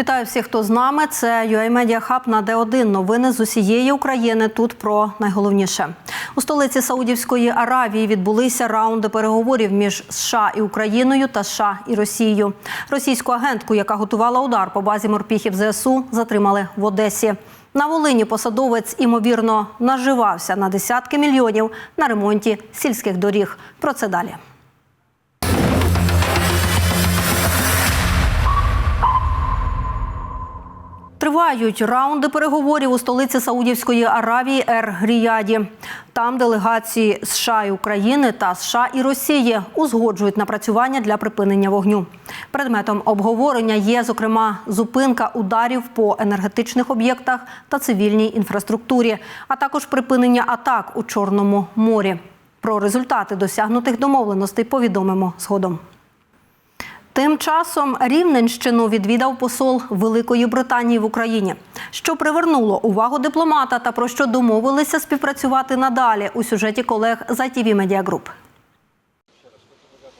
Вітаю всіх, хто з нами. Це UA Media Hub на Д1. Новини з усієї України. Тут про найголовніше у столиці Саудівської Аравії відбулися раунди переговорів між США і Україною та США і Росією. Російську агентку, яка готувала удар по базі морпіхів ЗСУ, затримали в Одесі. На Волині посадовець імовірно наживався на десятки мільйонів на ремонті сільських доріг. Про це далі. Тривають раунди переговорів у столиці Саудівської Аравії Ер Ріяді. Там делегації США і України та США і Росії узгоджують напрацювання для припинення вогню. Предметом обговорення є, зокрема, зупинка ударів по енергетичних об'єктах та цивільній інфраструктурі, а також припинення атак у Чорному морі. Про результати досягнутих домовленостей повідомимо згодом. Тим часом Рівненщину відвідав посол Великої Британії в Україні, що привернуло увагу дипломата та про що домовилися співпрацювати надалі у сюжеті колег з ITV Media Group.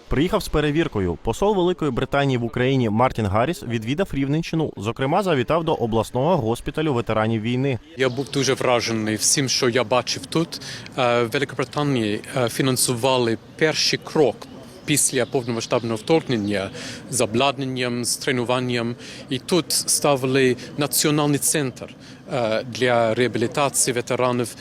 Приїхав з перевіркою. Посол Великої Британії в Україні Мартін Гарріс відвідав Рівненщину. Зокрема, завітав до обласного госпіталю ветеранів війни. Я був дуже вражений всім, що я бачив тут. Е, Великобританії е, фінансували перший крок після повномасштабного вторгнення з обладнанням, з тренуванням. І тут ставили національний центр е, для реабілітації ветеранів.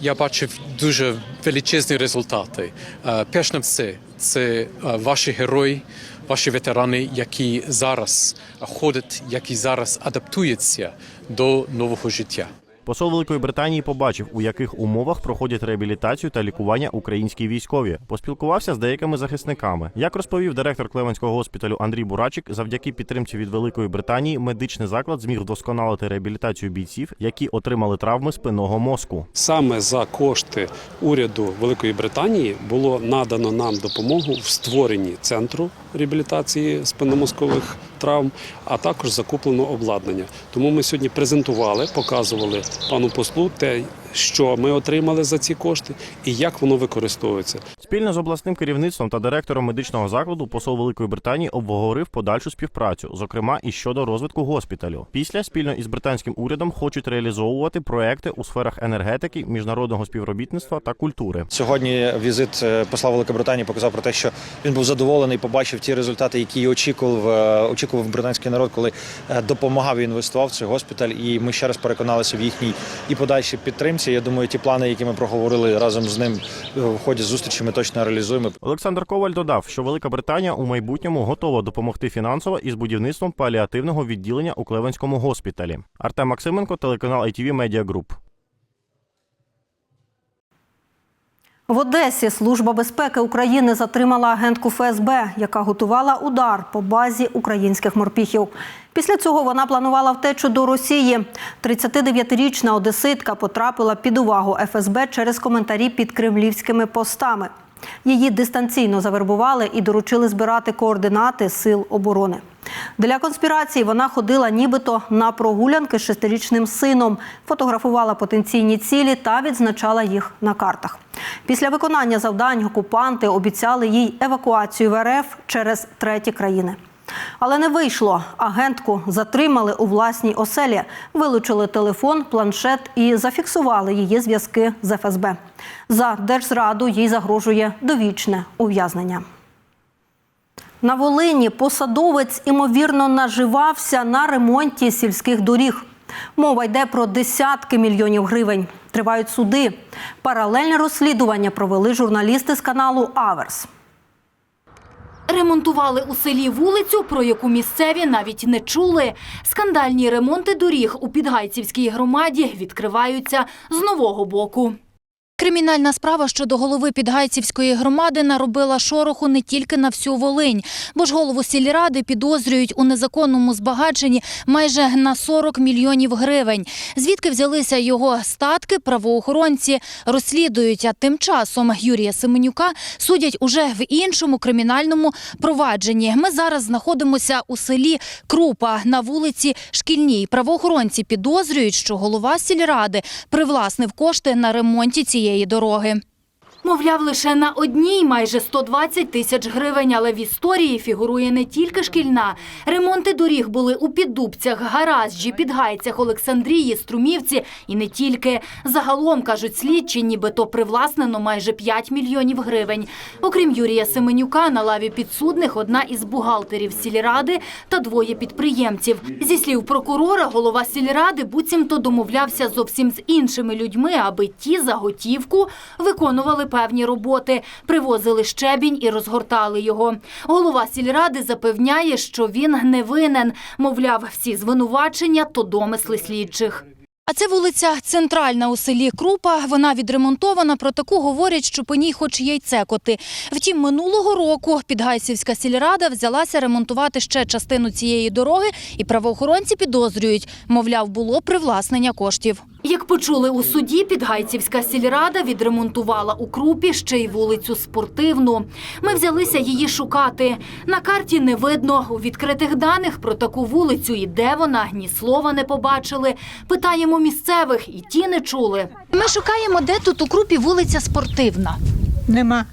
Я бачив дуже величезні результати. Е, Перш на все, це е, ваші герої, ваші ветерани, які зараз ходять, які зараз адаптуються до нового життя. Посол Великої Британії побачив, у яких умовах проходять реабілітацію та лікування українські військові. Поспілкувався з деякими захисниками. Як розповів директор Клевенського госпіталю Андрій Бурачик, завдяки підтримці від Великої Британії медичний заклад зміг вдосконалити реабілітацію бійців, які отримали травми спинного мозку. Саме за кошти уряду Великої Британії було надано нам допомогу в створенні центру реабілітації спинномозкових травм, а також закуплено обладнання. Тому ми сьогодні презентували, показували пану послу те, що ми отримали за ці кошти і як воно використовується. Спільно з обласним керівництвом та директором медичного закладу посол Великої Британії обговорив подальшу співпрацю, зокрема і щодо розвитку госпіталю. Після спільно із британським урядом хочуть реалізовувати проекти у сферах енергетики, міжнародного співробітництва та культури. Сьогодні візит е, посла Великої Британії показав про те, що він був задоволений, побачив ті результати, які очікував, е, очікував британський народ, коли е, допомагав і інвестував в цей госпіталь. І ми ще раз переконалися в їхній і подальшій підтримці. Я думаю, ті плани, які ми проговорили разом з ним в ході зустрічі, ми точно реалізуємо. Олександр Коваль додав, що Велика Британія у майбутньому готова допомогти фінансово із будівництвом паліативного відділення у Клевенському госпіталі. Артем Максименко, телеканал ITV Media Group. В Одесі Служба безпеки України затримала агентку ФСБ, яка готувала удар по базі українських морпіхів. Після цього вона планувала втечу до Росії. 39-річна одеситка потрапила під увагу ФСБ через коментарі під кремлівськими постами. Її дистанційно завербували і доручили збирати координати сил оборони. Для конспірації вона ходила нібито на прогулянки з шестирічним сином, фотографувала потенційні цілі та відзначала їх на картах. Після виконання завдань окупанти обіцяли їй евакуацію в РФ через треті країни. Але не вийшло. Агентку затримали у власній оселі, вилучили телефон, планшет і зафіксували її зв'язки з ФСБ. За держзраду їй загрожує довічне ув'язнення. На Волині посадовець імовірно наживався на ремонті сільських доріг. Мова йде про десятки мільйонів гривень. Тривають суди. Паралельне розслідування провели журналісти з каналу Аверс. Ремонтували у селі вулицю, про яку місцеві навіть не чули. Скандальні ремонти доріг у Підгайцівській громаді відкриваються з нового боку. Кримінальна справа щодо голови Підгайцівської громади наробила шороху не тільки на всю Волинь, бо ж голову сільради підозрюють у незаконному збагаченні майже на 40 мільйонів гривень. Звідки взялися його статки, правоохоронці розслідують. А тим часом Юрія Семенюка судять уже в іншому кримінальному провадженні. Ми зараз знаходимося у селі Крупа на вулиці Шкільній. Правоохоронці підозрюють, що голова сільради привласнив кошти на ремонті цієї дороги. Мовляв, лише на одній майже 120 тисяч гривень, але в історії фігурує не тільки шкільна. Ремонти доріг були у Піддубцях, Гаражджі, Підгайцях, Олександрії, Струмівці і не тільки. Загалом, кажуть слідчі, нібито привласнено майже 5 мільйонів гривень. Окрім Юрія Семенюка, на лаві підсудних одна із бухгалтерів сільради та двоє підприємців. Зі слів прокурора, голова сільради буцімто домовлявся зовсім з іншими людьми, аби ті за готівку виконували певні роботи, привозили щебінь і розгортали його. Голова сільради запевняє, що він не винен. Мовляв, всі звинувачення то домисли слідчих. А це вулиця центральна у селі Крупа. Вона відремонтована. Про таку говорять, що по ній хоч яйце коти. Втім, минулого року Підгайцівська сільрада взялася ремонтувати ще частину цієї дороги, і правоохоронці підозрюють, мовляв, було привласнення коштів. Як почули у суді, Підгайцівська сільрада відремонтувала у Крупі ще й вулицю Спортивну. Ми взялися її шукати. На карті не видно. У відкритих даних про таку вулицю і де вона, ні слова не побачили. Питаємо місцевих, і ті не чули. Ми шукаємо, де тут у Крупі вулиця Спортивна. Нема,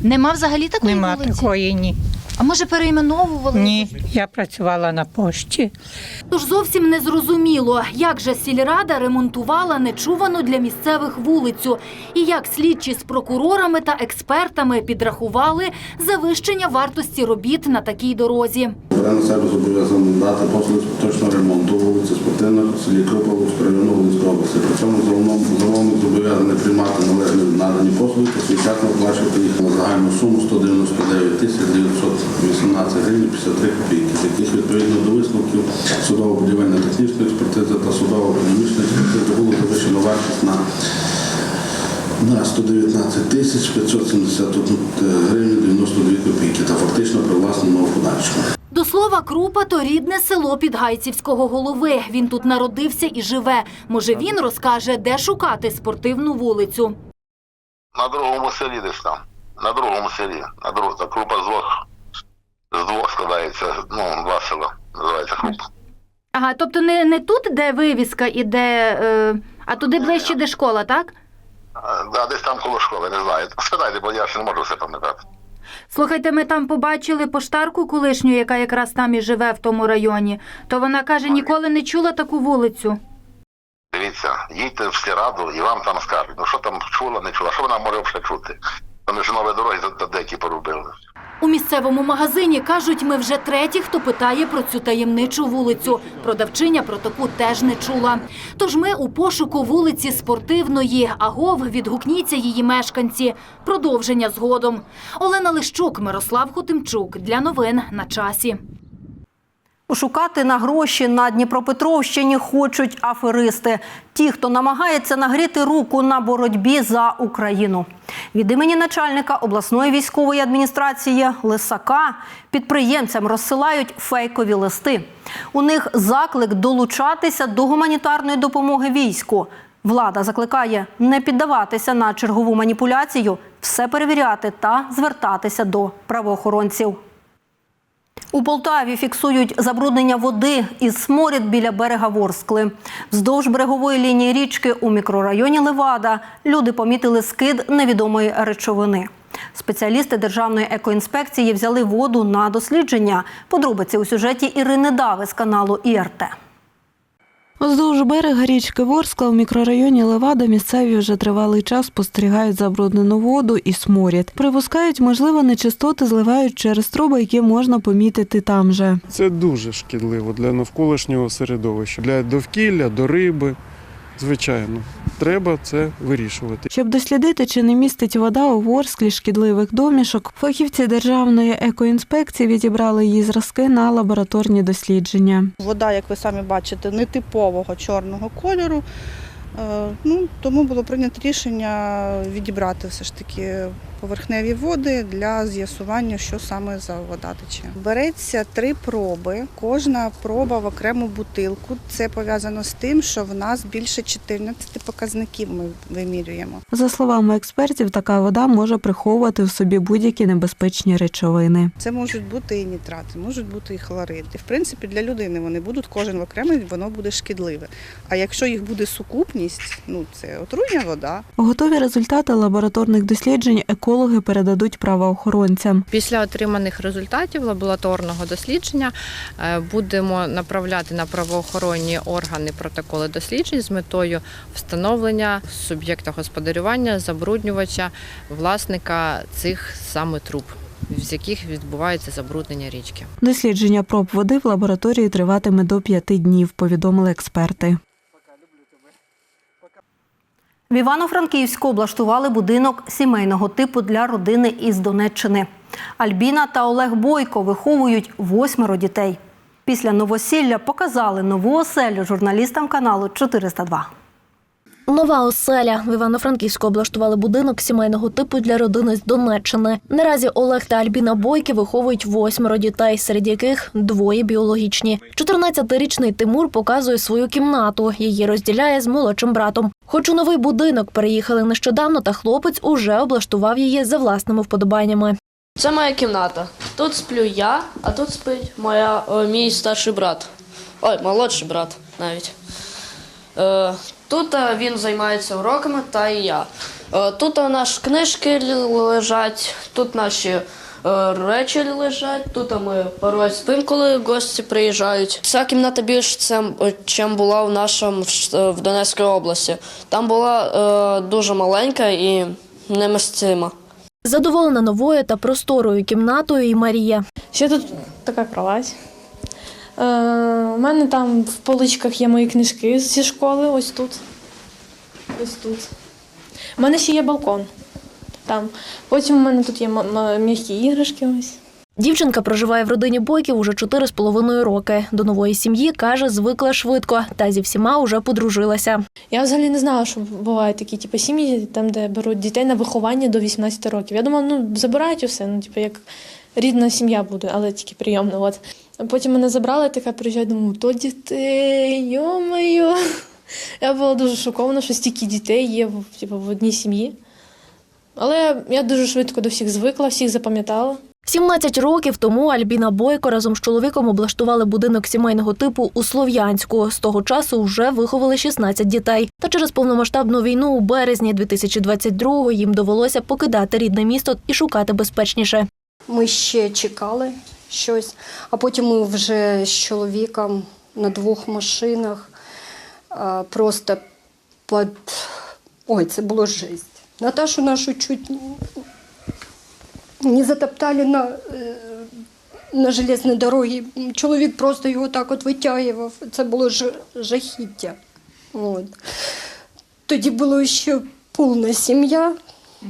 Нема взагалі такої нема вулиці? такої ні. А може перейменовували? Ні, я працювала на пошті. Тож зовсім не зрозуміло, як же сільрада ремонтувала нечувану для місцевих вулицю, і як слідчі з прокурорами та експертами підрахували завищення вартості робіт на такій дорозі. На себе зобов'язаний дати послуги поточного ремонту вулиці Спортивна селі Кропавловського району Волинської області. При цьому замовник зобов'язаний приймати належні надані послуги та своєчасно оплачувати їх на загальну суму 199 тисяч 918 гривень 53 копійки, яких відповідно до висновків судово-будівельно-технічної експертизи та судово-економічної експертизи було завищено вартість на на 119 тисяч 571 гривень 92 копійки та фактично привласнено в подальшому. До слова, Крупа – то рідне село Підгайцівського голови. Він тут народився і живе. Може, він розкаже, де шукати спортивну вулицю. На другому селі десь там. На другому селі. На другому. Крупа з двох. З двох складається, ну, два села. Називається крупа. Ага, тобто не, не тут, де вивіска і де, е, а туди ближче, де школа, так? Да, десь там коло школи, не знаю. Спитайте, бо я ще не можу все пам'ятати. Слухайте, ми там побачили поштарку колишню, яка якраз там і живе в тому районі. То вона каже, ніколи не чула таку вулицю. Дивіться, їдьте в сіраду і вам там скажуть. Ну що там чула, не чула, що вона може взагалі чути? Вони ж нові дороги деякі поробили. У місцевому магазині кажуть, ми вже треті, хто питає про цю таємничу вулицю. Продавчиня про таку теж не чула. Тож ми у пошуку вулиці Спортивної. Агов відгукніться її мешканці. Продовження згодом. Олена Лищук, Мирослав Хотимчук. Для новин на часі. Пошукати на гроші на Дніпропетровщині хочуть аферисти. Ті, хто намагається нагріти руку на боротьбі за Україну. Від імені начальника обласної військової адміністрації Лисака підприємцям розсилають фейкові листи. У них заклик долучатися до гуманітарної допомоги війську. Влада закликає не піддаватися на чергову маніпуляцію, все перевіряти та звертатися до правоохоронців. У Полтаві фіксують забруднення води із сморід біля берега Ворскли. Вздовж берегової лінії річки у мікрорайоні Левада люди помітили скид невідомої речовини. Спеціалісти Державної екоінспекції взяли воду на дослідження. Подробиці у сюжеті Ірини Дави з каналу ІРТ. Вздовж берега річки Ворскла в мікрорайоні Левада місцеві вже тривалий час спостерігають забруднену воду і сморід. Припускають, можливо, нечистоти зливають через труби, які можна помітити там же. Це дуже шкідливо для навколишнього середовища, для довкілля, до риби. Звичайно, треба це вирішувати. Щоб дослідити, чи не містить вода у Ворсклі шкідливих домішок, фахівці Державної екоінспекції відібрали її зразки на лабораторні дослідження. Вода, як ви самі бачите, нетипового чорного кольору. Е, Ну, тому було прийнято рішення відібрати все ж таки поверхневі води для з'ясування, що саме за вода тече. Береться три проби, кожна проба в окрему бутилку. Це пов'язано з тим, що в нас більше 14 показників ми вимірюємо. За словами експертів, така вода може приховувати в собі будь-які небезпечні речовини. Це можуть бути і нітрати, можуть бути і хлориди. В принципі, для людини вони будуть кожен окремо, воно буде шкідливе. А якщо їх буде сукупність, ну це отруйна вода. Готові результати лабораторних досліджень екологи передадуть правоохоронцям. Після отриманих результатів лабораторного дослідження е, будемо направляти на правоохоронні органи протоколи досліджень з метою встановлення суб'єкта господарювання, забруднювача, власника цих саме труб, з яких відбувається забруднення річки. Дослідження проб води в лабораторії триватиме до п'яти днів, повідомили експерти. В Івано-Франківську облаштували будинок сімейного типу для родини із Донеччини. Альбіна та Олег Бойко виховують восьмеро дітей. Після новосілля показали нову оселю журналістам каналу 402. Нова оселя в Івано-Франківську облаштували будинок сімейного типу для родини з Донеччини. Наразі Олег та Альбіна Бойки виховують восьмеро дітей, серед яких двоє біологічні. 14-річний Тимур показує свою кімнату. Її розділяє з молодшим братом. Хоч у новий будинок переїхали нещодавно, та хлопець уже облаштував її за власними вподобаннями. Це моя кімната. Тут сплю я, а тут спить моя, о, мій старший брат. Ой, молодший брат навіть. Е, тут е, він займається уроками, та і я. Е, тут у нас книжки лежать, тут наші е, речі лежать, тут ми порой спимо, коли гості приїжджають. Ця кімната більше, ніж була в нашому в, е, Донецькій області. Там була е, дуже маленька і немістима. Задоволена новою та просторою кімнатою і Марія. Ще тут така кровать. Е, у мене там в поличках є мої книжки зі школи, ось тут. Ось тут. У мене ще є балкон. Там. Потім у мене тут є м'які іграшки. Ось. Дівчинка проживає в родині Бойків уже 4,5 роки. До нової сім'ї, каже, звикла швидко, та зі всіма уже подружилася. Я взагалі не знала, що бувають такі типу, сім'ї, там, де беруть дітей на виховання до 18 років. Я думала, ну забирають усе, ну, типу, як рідна сім'я буде, але тільки прийомна. От. Потім мене забрали, така приїжджаю, думаю, то дітей, йо-моє. Я була дуже шокована, що стільки дітей є типу, в одній сім'ї. Але я дуже швидко до всіх звикла, всіх запам'ятала. 17 років тому Альбіна Бойко разом з чоловіком облаштували будинок сімейного типу у Слов'янську. З того часу вже виховали 16 дітей. Та через повномасштабну війну у березні 2022-го їм довелося покидати рідне місто і шукати безпечніше. Ми ще чекали щось, а потім ми вже з чоловіком на двох машинах просто під... Ой, це було жесть. Наташу нашу чуть не затоптали на, е, на железній дорогі. Чоловік просто його так от витягував. Це було ж- жахіття. От. Тоді було ще повна сім'я.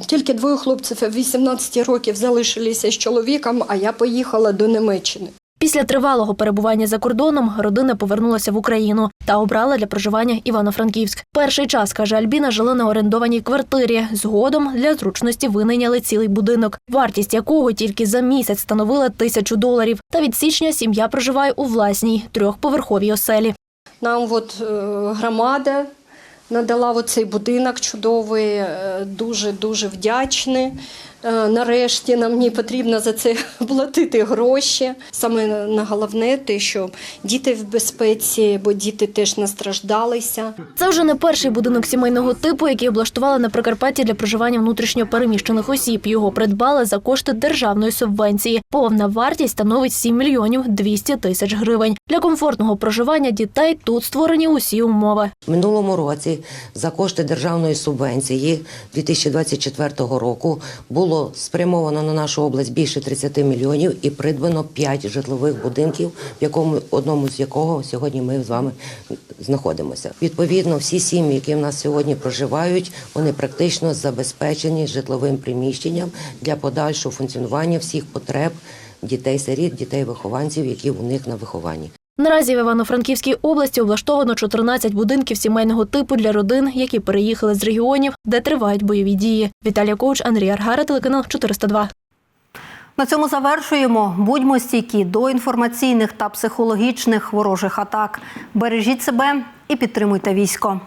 Тільки двоє хлопців 18 років залишилися з чоловіком, а я поїхала до Німеччини. Після тривалого перебування за кордоном родина повернулася в Україну та обрала для проживання Івано-Франківськ. Перший час, каже Альбіна, жила на орендованій квартирі. Згодом для зручності винайняли цілий будинок, вартість якого тільки за місяць становила тисячу доларів. Та від січня сім'я проживає у власній трьохповерховій оселі. Нам от е, громада надала оцей будинок чудовий, е, дуже дуже вдячні. Е, Нарешті нам не потрібно за це платити гроші. Саме на головне те, що діти в безпеці, бо діти теж настраждалися. Це вже не перший будинок сімейного типу, який облаштували на Прикарпатті для проживання внутрішньо переміщених осіб. Його придбали за кошти державної субвенції. Повна вартість становить 7 мільйонів 200 тисяч гривень. Для комфортного проживання дітей тут створені усі умови. Минулому році за кошти державної субвенції 2024 року було спрямовано на нашу область більше 30 мільйонів і придбано 5 житлових будинків, в якому одному з якого сьогодні ми з вами знаходимося. Відповідно, всі сім'ї, які в нас сьогодні проживають, вони практично забезпечені житловим приміщенням для подальшого функціонування всіх потреб дітей-сиріт, дітей-вихованців, які у них на вихованні. Наразі в Івано-Франківській області облаштовано 14 будинків сімейного типу для родин, які переїхали з регіонів, де тривають бойові дії. Віталія Коуч, Андрій Аргара, телеканал 402. На цьому завершуємо. Будьмо стійкі до інформаційних та психологічних ворожих атак. Бережіть себе і підтримуйте військо.